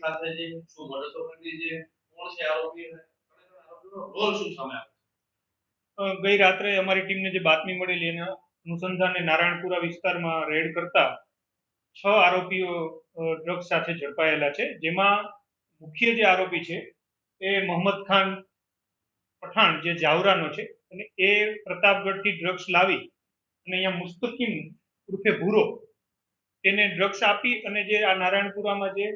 સાથે છે શું કરી છે કોણ છે આરોપી અને આરોપીનો રોલ શું સામે ગઈ રાત્રે અમારી ટીમને જે બાતમી મળેલી એના અનુસંધાને નારાયણપુરા વિસ્તારમાં રેડ કરતા છ આરોપીઓ ડ્રગ્સ સાથે ઝડપાયેલા છે. જેમાં મુખ્ય જે આરોપી છે એ મોહમ્મદ ખાન પઠાણ, જે જાવરાનો છે અને એ પ્રતાપગઢથી ડ્રગ્સ લાવી અને અહીંયા મુસ્તકીમ ઉર્ફે ભૂરો તેને ડ્રગ્સ આપી અને જે આ નારાયણપુરામાં જે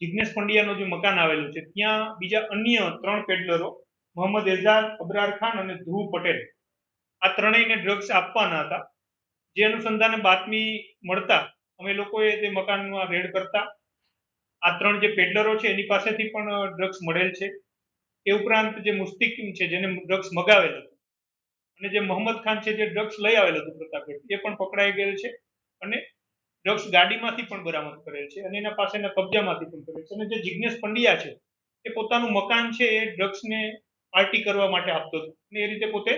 જિગ્નેશ પંડ્યાનું જે મકાન આવેલું છે, ત્યાં બીજા અન્ય ત્રણ પેડલરો મોહમ્મદ એઝાદ અબરાર ખાન અને ધ્રુવ પટેલ, આ ત્રણેયને ડ્રગ્સ આપવાના હતા. જે અનુસંધાને બાતમી મળતા અમે લોકોએ તે મકાનમાં રેડ કરતા. આ ત્રણ જે પેડલરો છે, એની પાસેથી પણ ડ્રગ્સ મળેલ છે. એ ઉપરાંત જે મુસ્તિકીમ છે, જેને ડ્રગ્સ મગાવેલ હતું અને જે મોહમ્મદ ખાન છે, જે ડ્રગ્સ લઈ આવેલ હતું પ્રતાપગઢ એ પણ પકડાઈ ગયેલ છે. અને ડ્રગ્સ ગાડીમાંથી પણ બરામદ કરેલ છે અને એના પાસેના કબજામાંથી પણ કરેલ છે. અને જે જિજ્ઞેશ પંડ્યા છે, એ પોતાનું મકાન છે એ ડ્રગ્સને પાર્ટી કરવા માટે આપતો હતો. અને એ રીતે પોતે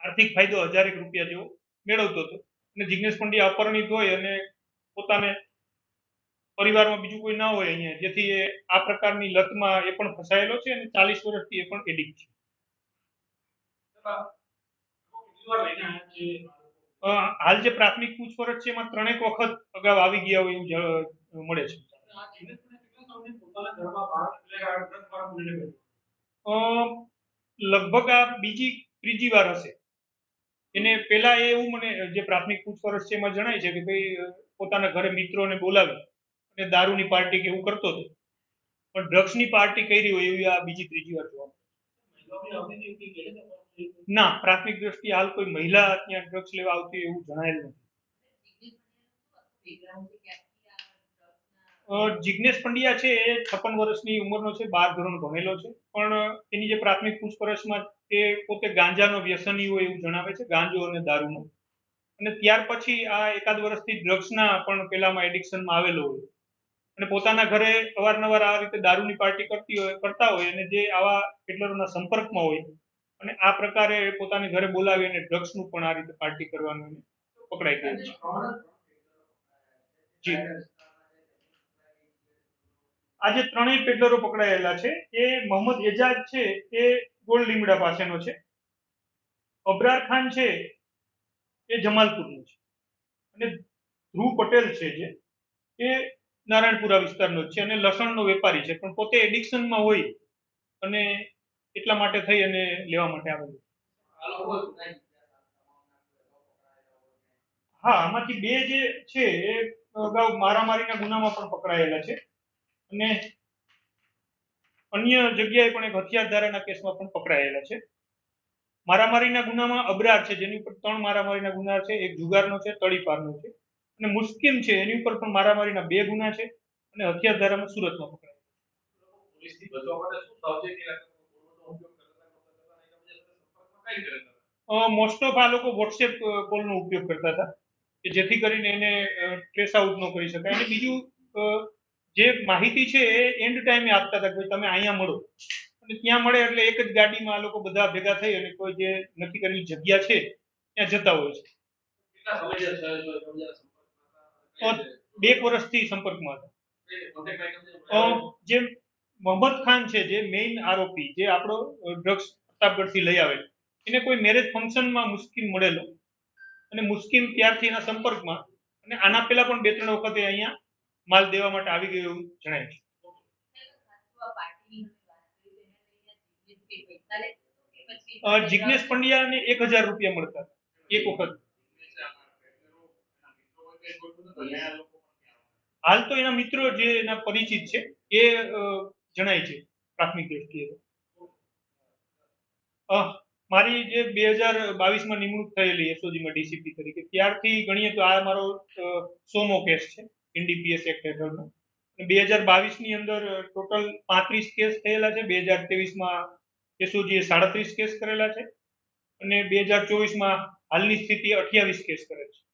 આર્થિક ફાયદો હજારેક રૂપિયા જેવો મેળવતો હતો. અને જિજ્ઞેશ પંડ્યા અપરણિત હોય અને પોતાને પરિવારમાં બીજું કોઈ ના હોય અહીંયા, જેથી એ આ પ્રકારની લતમાં એ પણ ફસાયેલો છે અને ચાલીસ વર્ષથી એ પણ એડિક્ટ છે. હાલ જે પ્રાથમિક પૂછપરછ છે એમાં ત્રણેક વખત અગાઉ આવી ગયા હોય એવું મળે છે. લગભગ આ બીજી, ત્રીજી વાર હશે. એને પેલા એ એવું મને, જે પ્રાથમિક પૂછપરછ છે એમાં જણાય છે કે ભાઈ પોતાના ઘરે મિત્રોને બોલાવી અને દારૂની પાર્ટી કે એવું કરતો હતો. પણ ડ્રગ્સની પાર્ટી કરી હોય એવી આ બીજી, ત્રીજી વાર જોવા ના, પ્રાથમિક દ્રષ્ટિએ હાલ કોઈ મહિલા ત્યાં ડ્રગ્સ લેવા આવતી એવું જણાયેલ નથી. જિજ્ઞેશ પંડ્યા છે એ છપ્પન વર્ષની ઉંમરનો છે, બાર ધોરણ ભણેલો છે, પણ એની જે પ્રાથમિક પૂછપરછમાં એ પોતે ગાંજાનો વ્યસની હોય એવું જણાવે છે, ગાંજો અને દારૂનો. અને ત્યાર પછી આ એકાદ વર્ષથી ડ્રગ્સના પણ પેલામાં એડિક્શનમાં આવેલો હોય. અને પોતાના ઘરે અવારનવાર આ રીતે દારૂની પાર્ટી કરતી હોય, કરતા હોય અને જે આવા પેડલરોના સંપર્કમાં હોય અને આ પ્રકારે પોતાની ઘરે બોલાવી અને ડ્રગ્સનું પણ આ રીતે પાર્ટી કરવાનું પકડાઈ ગયું છે. જી. આજે ત્રણેય પેડલરો પકડાયેલા છે. એ મોહમ્મદ એજાજ છે, એ ગોળ લીમડા પાસેનો છે. અબરાર ખાન છે, એ જમાલપુરનો છે. અને ધ્રુવ પટેલ છે જે, એ નારાયણપુરા વિસ્તારનો છે અને લસણનો વેપારી છે. પણ પોતે એડિક્શનમાં હોય અને એટલા માટે થઈ અને લેવા માટે આવેલું હા, આમાંથી બે જે છે એ અગાઉ મારામારીના ગુનામાં પણ પકડાયેલા છે. અને અન્ય જગ્યાએ પણ એક હથિયાર ધારાના કેસમાં પણ પકડાયેલા છે. મારામારીના ગુનામાં અબરાર છે, જેની ઉપર ત્રણ મારામારીના ગુના છે, એક જુગારનો છે તળીપારનો છે. અને મુસ્કિમ છે એની ઉપર પણ મારામારીના બે ગુના છે અને હથિયાર ધારામાં સુરતમાં રહેતા? મોસ્ટ ઓફ આ લોકો વોટ્સએપ કોલનો ઉપયોગ કરતા હતા કે જેથી કરીને એને ટ્રેસ આઉટ ન કરી શકાય. અને બીજું જે માહિતી છે એ એન્ડ ટાઈમે આપતા હતા કે તમે અહીંયા મળો. અને ત્યાં મળે એટલે એક જ ગાડીમાં આ લોકો બધા ભેગા થઈ અને કોઈ જે નક્કી કરેલી જગ્યા છે ત્યાં જતા હોય છે? બે વર્ષથી સંપર્કમાં હતા. જે મોહમ્મદ ખાન છે, જે મેઇન આરોપી, જે આપણો ડ્રગ્સ પ્રતાપગઢથી લઈ આવે એને કોઈ મેરેજ ફંક્શનમાં મુસ્કિમ મળેલો અને મુસ્કિમ ત્યારથી એના સંપર્કમાં અને આના પહેલા પણ બે ત્રણ વખતે અહીંયા માલ દેવા માટે આવી ગયો એવું જણાય છે. જિજ્ઞેશ પંડ્યા પંડ્યાને એક હજાર રૂપિયા મળતા એક વખત. હાલ તો એના મિત્રો જે એના પરિચિત છે, એ જણાય છે પ્રાથમિક દ્રષ્ટિએ. મારી જે બે હજાર બાવીસમાં નિમણૂક થયેલી એસઓજીમાં ડીસીપી તરીકે, ત્યારથી ગણીએ તો આ મારો સોમો કેસ છે, એનડીપીએસ એક્ટ હેઠળનો બે હજાર બાવીસની અંદર ટોટલ પાંત્રીસ કેસ થયેલા છે, બે હજાર ત્રેવીસમાં એસઓજીએ સાડત્રીસ કેસ કરેલા છે, અને બે હજાર ચોવીસમાં હાલની સ્થિતિ અઠ્યાવીસ કેસ કરે છે